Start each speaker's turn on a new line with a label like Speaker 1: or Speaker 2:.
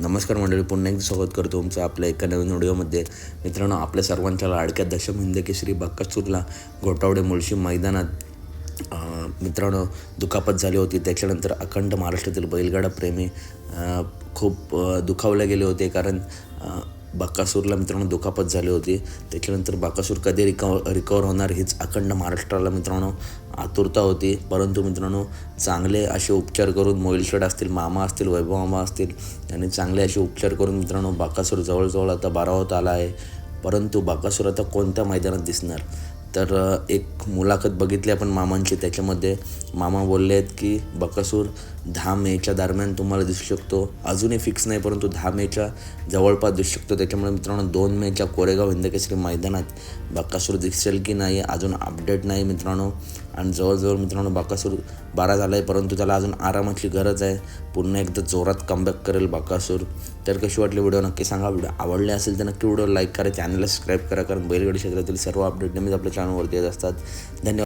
Speaker 1: नमस्कार मंडळी पुन्हा एकदा स्वागत करतो तुमचं आपल्या एका नवीन व्हिडिओमध्ये. मित्रांनो आपल्या सर्वांच्या लाडक्या दशम हिंदकी श्री बक्कासूरला घोटावडे मुळशी मैदानात मित्रांनो दुखापत झाली होती. त्याच्यानंतर अखंड महाराष्ट्रातील बैलगाडा प्रेमी खूप दुखावले गेले होते. कारण बाकासूरला मित्रांनो दुखापत झाली होती. त्याच्यानंतर बाकासूर कधी रिकव रिकवर होणार हीच अखंड महाराष्ट्राला मित्रांनो आतुरता होती. परंतु मित्रांनो चांगले असे उपचार करून मोईलशेड असतील मामा असतील वैभव मामा असतील यांनी चांगले असे उपचार करून मित्रांनो बाकासूर जवळजवळ आता बारावत आला आहे. परंतु बाकासूर आता कोणत्या मैदानात दिसणार? तर एक मुलाखत बघितली आपण मामांची. त्याच्यामध्ये मामा बोलले आहेत की बकासूर दहा मेच्या दरम्यान तुम्हाला दिसू शकतो. अजूनही फिक्स नाही परंतु दहा मेच्या जवळपास दिसू शकतो. त्याच्यामुळे मित्रांनो दोन मेच्या कोरेगाव हिंदकेसरी मैदानात बकासूर दिसेल की नाही अजून अपडेट नाही मित्रांनो. आणि जवळजवळ मित्रांनो बाकासूर बारा झाला आहे परंतु त्याला अजून आरामाची गरज आहे. पुन्हा एकदा जोरात कमबॅक करेल बाकासूर. तर कशी वाटली व्हिडिओ नक्की सांगा. व्हिडिओ आवडले असेल तर नक्की व्हिडिओ लाईक करा. चॅनलला सबस्क्राईब करा कारण बैलगाडी क्षेत्रातील सर्व अपडेट नेहमीच आपल्या चॅनलवरती येत असतात. धन्यवाद.